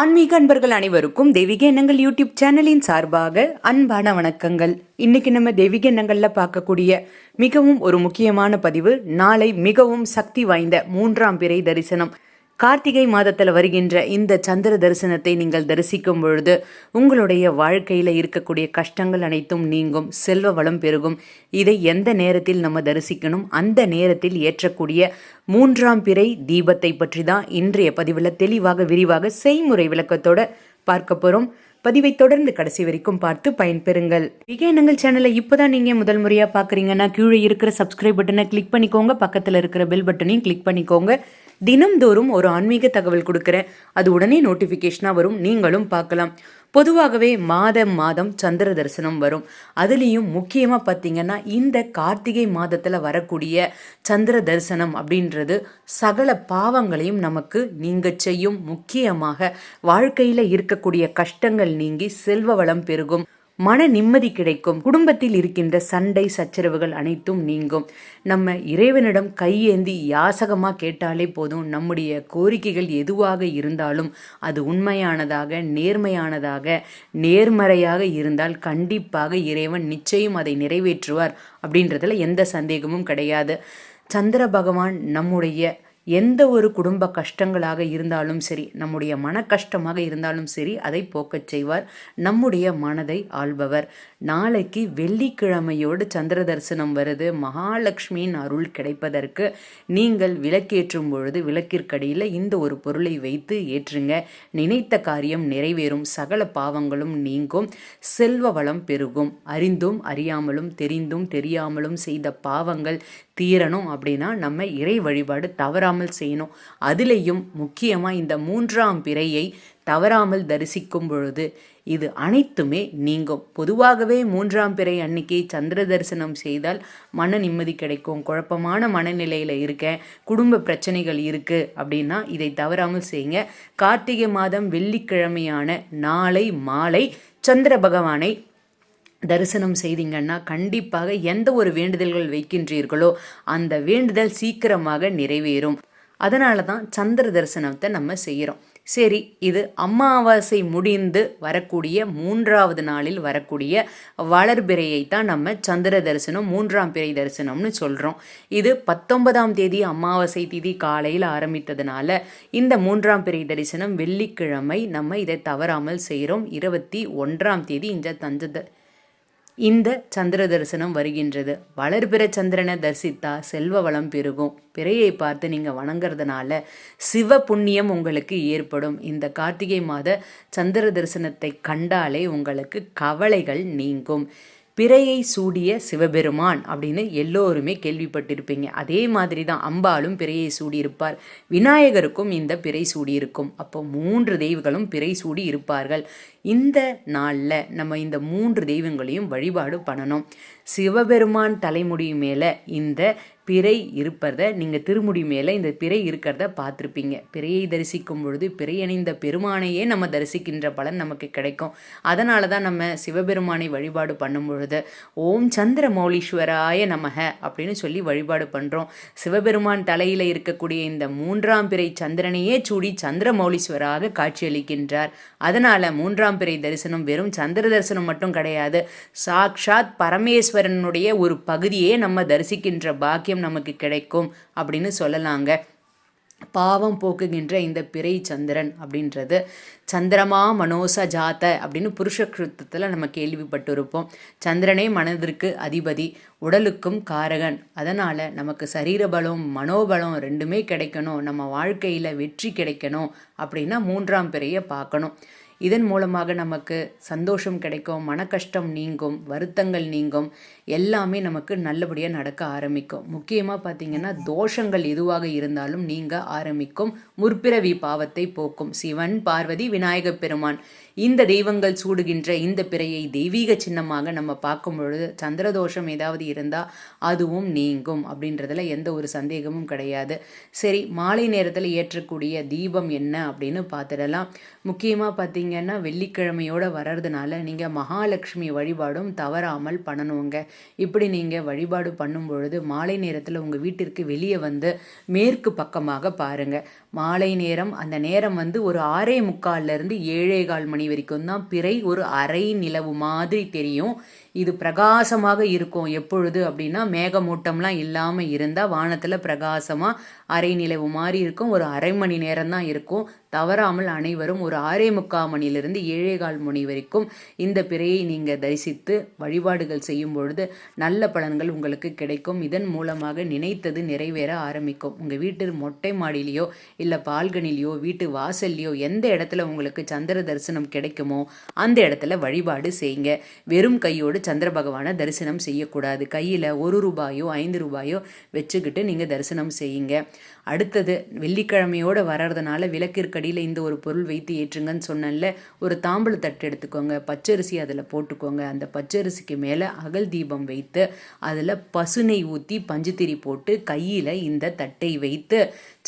ஆன்மீக அன்பர்கள் அனைவருக்கும் தெய்வீக எண்ணங்கள் யூடியூப் சேனலின் சார்பாக அன்பான வணக்கங்கள். இன்னைக்கு நம்ம தெய்வீக எண்ணங்களில் பார்க்கக்கூடிய மிகவும் ஒரு முக்கியமான பதிவு நாளை மிகவும் சக்தி வாய்ந்த மூன்றாம் பிறை தரிசனம். கார்த்திகை மாதத்தில் வருகின்ற இந்த சந்திர தரிசனத்தை நீங்கள் தரிசிக்கும் பொழுது உங்களுடைய வாழ்க்கையில் இருக்கக்கூடிய கஷ்டங்கள் அனைத்தும் நீங்கும் செல்வ வளம் பெருகும். இதை எந்த நேரத்தில் நம்ம தரிசிக்கணும்? அந்த நேரத்தில் ஏற்றக்கூடிய மூன்றாம் பிறை தீபத்தை பற்றி தான் இன்றைய பதிவில் தெளிவாக விரிவாக செய்முறை விளக்கத்தோட பார்க்க போகிறோம் பதிவை தொடர்ந்து கடைசி வரைக்கும் பார்த்து பயன்பெறுங்கள். விகேனங்கள் சேனலை இப்போதான் நீங்கள் முதல் முறையாக பார்க்குறீங்கன்னா கீழே இருக்கிற சப்ஸ்கிரைப் பட்டனை கிளிக் பண்ணிக்கோங்க. பக்கத்தில் இருக்கிற பெல் பட்டனையும் கிளிக் பண்ணிக்கோங்க. தினம்தோறும் ஒரு ஆன்மீக தகவல் கொடுக்குறேன். அது உடனே நோட்டிஃபிகேஷனாக வரும். நீங்களும் பார்க்கலாம். பொதுவாகவே மாதம் மாதம் சந்திர தரிசனம் வரும். அதுலேயும் முக்கியமாக பார்த்தீங்கன்னா இந்த கார்த்திகை மாதத்தில் வரக்கூடிய சந்திர தரிசனம் அப்படின்றது சகல பாவங்களையும் நமக்கு நீங்கள் செய்யும் முக்கியமாக வாழ்க்கையில் இருக்கக்கூடிய கஷ்டங்கள் நீங்கி செல்வ வளம் பெருகும். மன நிம்மதி கிடைக்கும். குடும்பத்தில் இருக்கின்ற சண்டை சச்சரவுகள் அனைத்தும் நீங்கும். நம்ம இறைவனிடம் கையேந்தி யாசகமாக கேட்டாலே போதும். நம்முடைய கோரிக்கைகள் எதுவாக இருந்தாலும் அது உண்மையானதாக நேர்மையானதாக நேர்மறையாக இருந்தால் கண்டிப்பாக இறைவன் நிச்சயம் அதை நிறைவேற்றுவார். அப்படின்றதுல எந்த சந்தேகமும் கிடையாது. சந்திர பகவான் நம்முடைய எந்த ஒரு குடும்ப கஷ்டங்களாக இருந்தாலும் சரி நம்முடைய மன கஷ்டமாக இருந்தாலும் சரி அதை போக்கச் செய்வார். நம்முடைய மனதை ஆள்பவர். நாளைக்கு வெள்ளிக்கிழமையோடு சந்திர தரிசனம் வருது. மகாலட்சுமியின் அருள் கிடைப்பதற்கு நீங்கள் விளக்கேற்றும் பொழுது விளக்கிற்கடியில் இந்த ஒரு பொருளை வைத்து ஏற்றுங்க. நினைத்த காரியம் நிறைவேறும். சகல பாவங்களும் நீங்கும். செல்வ வளம் பெருகும். அறிந்தும் அறியாமலும் தெரிந்தும் தெரியாமலும் செய்த பாவங்கள் தீரணும் அப்படின்னா நம்ம இறை வழிபாடு தவறாமல் செய்யணும். அதுலேயும் முக்கியமாக இந்த மூன்றாம் பிறையை தவறாமல் தரிசிக்கும் பொழுது இது அனைத்துமே நீங்கும். பொதுவாகவே மூன்றாம் பிறை அன்னைக்கு சந்திர தரிசனம் செய்தால் மன நிம்மதி கிடைக்கும். குழப்பமான மனநிலையில் இருக்கேன். குடும்ப பிரச்சனைகள் இருக்குது அப்படின்னா இதை தவறாமல் செய்யுங்க. கார்த்திகை மாதம் வெள்ளிக்கிழமையான நாளை மாலை சந்திர பகவானை தரிசனம் செய்தீங்கன்னா கண்டிப்பாக எந்த ஒரு வேண்டுதல்கள் வைக்கின்றீர்களோ அந்த வேண்டுதல் சீக்கிரமாக நிறைவேறும். அதனால தான் சந்திர தரிசனத்தை நம்ம செய்கிறோம் சரி இது அமாவாசை முடிந்து வரக்கூடிய மூன்றாவது நாளில் வரக்கூடிய வளர்பிறையை தான் நம்ம சந்திர தரிசனம் மூன்றாம் பிறை தரிசனம்னு சொல்கிறோம் இது பத்தொன்பதாம் தேதி அமாவாசை தேதி காலையில் ஆரம்பித்ததுனால இந்த மூன்றாம் பிறை தரிசனம் வெள்ளிக்கிழமை நம்ம இதை தவறாமல் செய்கிறோம் இருபத்தி ஒன்றாம் தேதி இந்த தஞ்ச இந்த சந்திர தரிசனம் வருகின்றது. வளர்பிற சந்திரனை தரிசித்தா செல்வ வளம் பெருகும். பிறையை பார்த்து நீங்கள் வணங்குறதுனால சிவ புண்ணியம் உங்களுக்கு ஏற்படும். இந்த கார்த்திகை மாத சந்திர தரிசனத்தை கண்டாலே உங்களுக்கு கவலைகள் நீங்கும். பிறையை சூடிய சிவபெருமான் அப்படின்னு எல்லோருமே கேள்விப்பட்டிருப்பீங்க. அதே மாதிரி தான் அம்பாலும் பிறையை சூடியிருப்பார். விநாயகருக்கும் இந்த பிறை சூடியிருக்கும். அப்போ மூன்று தெய்வங்களும் பிறை சூடி இருப்பார்கள். இந்த நாளில் நம்ம இந்த மூன்று தெய்வங்களையும் வழிபாடு பண்ணணும். சிவபெருமான் தலைமுடி மேலே இந்த பிறை இருப்பதை நீங்கள் திருமுடி மேலே இந்த பிறை இருக்கிறத பார்த்துருப்பீங்க. பிறையை தரிசிக்கும் பொழுது பிறை அணிந்த பெருமானையே நம்ம தரிசிக்கின்ற பலன் நமக்கு கிடைக்கும். அதனால தான் நம்ம சிவபெருமானை வழிபாடு பண்ணும் பொழுது ஓம் சந்திர மௌலீஸ்வராய நமக அப்படின்னு சொல்லி வழிபாடு பண்ணுறோம் சிவபெருமான் தலையில் இருக்கக்கூடிய இந்த மூன்றாம் பிறை சந்திரனையே சூடி சந்திர மௌலீஸ்வராக காட்சியளிக்கின்றார். அதனால் மூன்றாம் பிறை தரிசனம் வெறும் சந்திர தரிசனம் மட்டும் கிடையாது. சாக்ஷாத் பரமேஸ்வரனுடைய ஒரு பகுதியே நம்ம தரிசிக்கின்ற பாக்கியம் பாக்கியம் நமக்கு கிடைக்கும் அப்படின்னு சொல்லலாங்க. பாவம் போக்குகின்ற இந்த பிறை சந்திரன் அப்படின்றது சந்திரமா மனோச ஜாத்த அப்படின்னு புருஷகிருத்தத்தில் நம்ம கேள்விப்பட்டிருப்போம். சந்திரனே மனதிற்கு அதிபதி உடலுக்கும் காரகன். அதனால் நமக்கு சரீர பலம் மனோபலம் ரெண்டுமே கிடைக்கணும். நம்ம வாழ்க்கையில் வெற்றி கிடைக்கணும் அப்படின்னா மூன்றாம் பிறையை பார்க்கணும். இதன் மூலமாக நமக்கு சந்தோஷம் கிடைக்கும் மன கஷ்டம் நீங்கும் வருத்தங்கள் நீங்கும். எல்லாமே நமக்கு நல்லபடியாக நடக்க ஆரம்பிக்கும். முக்கியமாக பார்த்தீங்கன்னா தோஷங்கள் எதுவாக இருந்தாலும் நீங்க ஆரம்பிக்கும். முற்பிறவி பாவத்தை போக்கும். சிவன் பார்வதி விநாயகப் பெருமான். இந்த தெய்வங்கள் சூடுகின்ற இந்த பிறையை தெய்வீக சின்னமாக நம்ம பார்க்கும் பொழுது சந்திரதோஷம் ஏதாவது இருந்தால் அதுவும் நீங்கும் அப்படின்றதுல எந்த ஒரு சந்தேகமும் கிடையாது. சரி மாலை நேரத்தில் ஏற்றக்கூடிய தீபம் என்ன அப்படின்னு பார்த்துடலாம். முக்கியமாக பார்த்தீங்கன்னா வெள்ளிக்கிழமையோடு வர்றதுனால நீங்கள் மகாலட்சுமி வழிபாடும் தவறாமல் பண்ணணுங்க. இப்படி நீங்கள் வழிபாடு பண்ணும் பொழுது மாலை நேரத்தில் உங்கள் வீட்டிற்கு வெளியே வந்து மேற்கு பக்கமாக பாருங்கள் மாலை நேரம் அந்த நேரம் வந்து ஒரு ஆறே முக்கால்லேருந்து ஏழே கால் மணி வரைக்கும் தான் பிறை ஒரு அரை நிலவு மாதிரி தெரியும். இது பிரகாசமாக இருக்கும். எப்பொழுது அப்படின்னா மேகமூட்டம்லாம் இல்லாமல் இருந்தால் வானத்தில் பிரகாசமாக அரை நிலவு மாதிரி இருக்கும். ஒரு அரை மணி நேரம் தான் இருக்கும். தவறாமல் அனைவரும் ஒரு ஆறே முக்கால் மணியிலிருந்து ஏழே கால் மணி வரைக்கும் இந்த பிறையை நீங்கள் தரிசித்து வழிபாடுகள் செய்யும் பொழுது நல்ல பலன்கள் உங்களுக்கு கிடைக்கும். இதன் மூலமாக நினைத்தது நிறைவேற ஆரம்பிக்கும். உங்கள் வீட்டு மொட்டை மாடியிலையோ இல்லை பால்கனிலையோ வீட்டு வாசல்லையோ எந்த இடத்துல உங்களுக்கு சந்திர தரிசனம் கிடைக்குமோ அந்த இடத்துல வழிபாடு செய்யுங்க. வெறும் கையோடு சந்திர பகவானை தரிசனம் செய்யக்கூடாது. கையில் ஒரு ரூபாயோ ஐந்து ரூபாயோ வச்சுக்கிட்டு நீங்கள் தரிசனம் செய்யுங்க. அடுத்தது வெள்ளிக்கிழமையோடு வர்றதுனால விளக்கிற்கடியில் இந்த ஒரு பொருள் வைத்து ஏற்றுங்கன்னு சொன்னேன்ல ஒரு தாம்பழ தட்டு எடுத்துக்கோங்க பச்சரிசி அதில் போட்டுக்கோங்க. அந்த பச்சரிசிக்கு மேலே அகல் தீபம் வைத்து அதில் பசுனை ஊற்றி பஞ்சுத்திரி போட்டு கையில் இந்த தட்டை வைத்து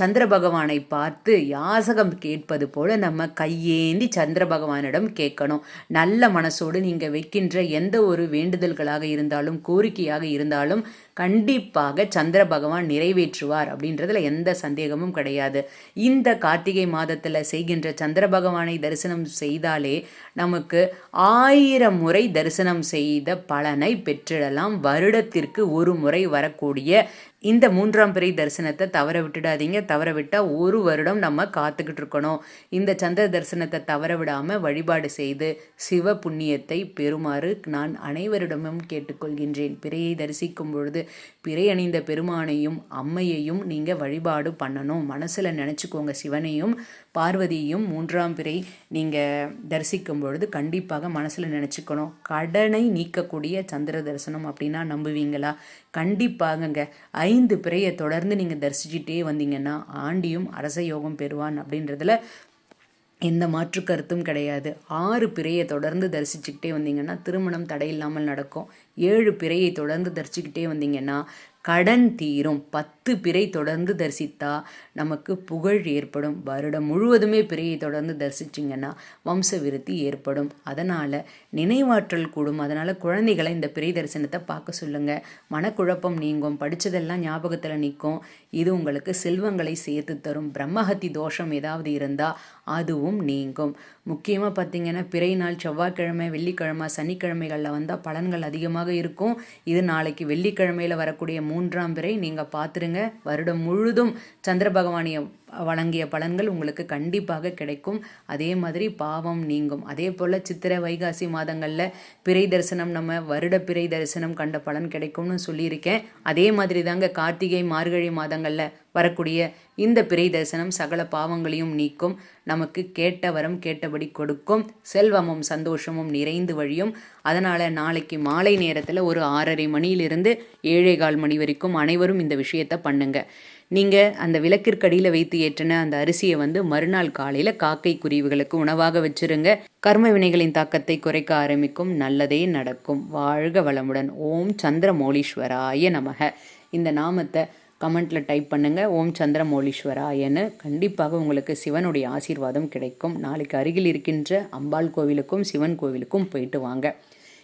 சந்திர பகவானை பார்த்து யாசகம் கேட்பது போல் நம்ம கையேந்தி சந்திர பகவானிடம் கேட்கணும். நல்ல மனசோடு நீங்கள் வைக்கின்ற எந்த ஒரு வேண்டுதல்களாக இருந்தாலும் கோரிக்கையாக இருந்தாலும் கண்டிப்பாக சந்திர பகவான் நிறைவேற்றுவார் அப்படின்றதுல எந்த சந்தேகமும் கிடையாது. இந்த கார்த்திகை மாதத்தில் செய்கின்ற சந்திர பகவானை தரிசனம் செய்தாலே நமக்கு ஆயிரம் முறை தரிசனம் செய்த பலனை பெற்றிடலாம். வருடத்திற்கு ஒரு முறை வரக்கூடிய இந்த மூன்றாம் பிறை தரிசனத்தை தவற விட்டுடாதீங்க. தவற விட்டால் ஒரு வருடம் நம்ம காத்துக்கிட்டு இருக்கணும் இந்த சந்திர தரிசனத்தை தவற விடாமல் வழிபாடு செய்து சிவ புண்ணியத்தை பெறுமாறு நான் அனைவரிடமும் கேட்டுக்கொள்கின்றேன். பிறையை தரிசிக்கும் பொழுது பிறை அணிந்த பெருமானையும் அம்மையையும் நீங்கள் வழிபாடு பண்ணணும். மனசில் நினச்சிக்கோங்க சிவனையும். பார்வதியையும் மூன்றாம் பிறை நீங்கள் தரிசிக்கும் பொழுது கண்டிப்பாக மனசில் நினச்சிக்கணும். கடனை நீக்கக்கூடிய சந்திர தரிசனம் அப்படின்னா நம்புவீங்களா? கண்டிப்பாகங்க. ஐந்து பிறையை தொடர்ந்து நீங்கள் தரிசிச்சிட்டே வந்தீங்கன்னா ஆண்டியும் அரச யோகம் பெறுவான் அப்படின்றதுல எந்த மாற்று கருத்தும் கிடையாது. ஆறு பிறையை தொடர்ந்து தரிசிச்சுக்கிட்டே வந்தீங்கன்னா திருமணம் தடையில்லாமல் நடக்கும். ஏழு பிறையை தொடர்ந்து தரிச்சுக்கிட்டே வந்தீங்கன்னா கடன் தீரும். பத்து பிறை தொடர்ந்து தரிசித்தா நமக்கு புகழ் ஏற்படும். வருடம் முழுவதுமே பிறையை தொடர்ந்து தரிசிச்சிங்கன்னா வம்ச விருத்தி ஏற்படும். அதனால் நினைவாற்றல் கூடும். அதனால் குழந்தைகளை இந்த பிறை தரிசனத்தை பார்க்க சொல்லுங்கள் மனக்குழப்பம் நீங்கும். படித்ததெல்லாம் ஞாபகத்தில் நிற்கும். இது உங்களுக்கு செல்வங்களை சேர்த்து தரும். பிரம்மஹத்தி தோஷம் ஏதாவது இருந்தால் அதுவும் நீங்கும். முக்கியமாக பார்த்தீங்கன்னா பிறை நாள் செவ்வாய்க்கிழமை வெள்ளிக்கிழமை சனிக்கிழமைகளில் வந்தால் பலன்கள் அதிகமாக இருக்கும். இது நாளைக்கு வெள்ளிக்கிழமையில் வரக்கூடிய மூன்றாம் பிறை. நீங்கள் பார்த்துருங்க. வருடம் முழுதும் சந்திர பகவானியை வழங்கிய பலன்கள் உங்களுக்கு கண்டிப்பாக கிடைக்கும். அதே மாதிரி பாவம் நீங்கும். அதே போல் சித்திரை வைகாசி மாதங்களில் பிறை தரிசனம் நம்ம வருட பிறை தரிசனம் கண்ட பலன் கிடைக்கும்னு சொல்லியிருக்கேன். அதே மாதிரி தாங்க கார்த்திகை மார்கழி மாதங்களில் வரக்கூடிய இந்த பிறை தரிசனம் சகல பாவங்களையும் நீக்கும். நமக்கு கேட்ட வரம் கேட்டபடி கொடுக்கும். செல்வமும் சந்தோஷமும் நிறைந்து வழியும். அதனால் நாளைக்கு மாலை நேரத்தில் ஒரு ஆறரை மணியிலிருந்து ஏழே கால் மணி வரைக்கும் அனைவரும் இந்த விஷயத்தை பண்ணுங்கள் நீங்கள் அந்த விளக்கிற்கடியில் வைத்து ஏற்றின அந்த அரிசியை வந்து மறுநாள் காலையில் காக்கை குருவிகளுக்கு உணவாக வச்சுருங்க. கர்ம வினைகளின் தாக்கத்தை குறைக்க ஆரம்பிக்கும். நல்லதே நடக்கும். வாழ்க வளமுடன். ஓம் சந்திரமௌலீஸ்வராய நமக. இந்த நாமத்தை கமெண்ட்டில் டைப் பண்ணுங்கள் ஓம் சந்திரமௌலீஸ்வராயன்னு. கண்டிப்பாக உங்களுக்கு சிவனுடைய ஆசீர்வாதம் கிடைக்கும். நாளைக்கு அருகில் இருக்கின்ற அம்பாள் கோவிலுக்கும் சிவன் கோவிலுக்கும் போயிட்டு வாங்க.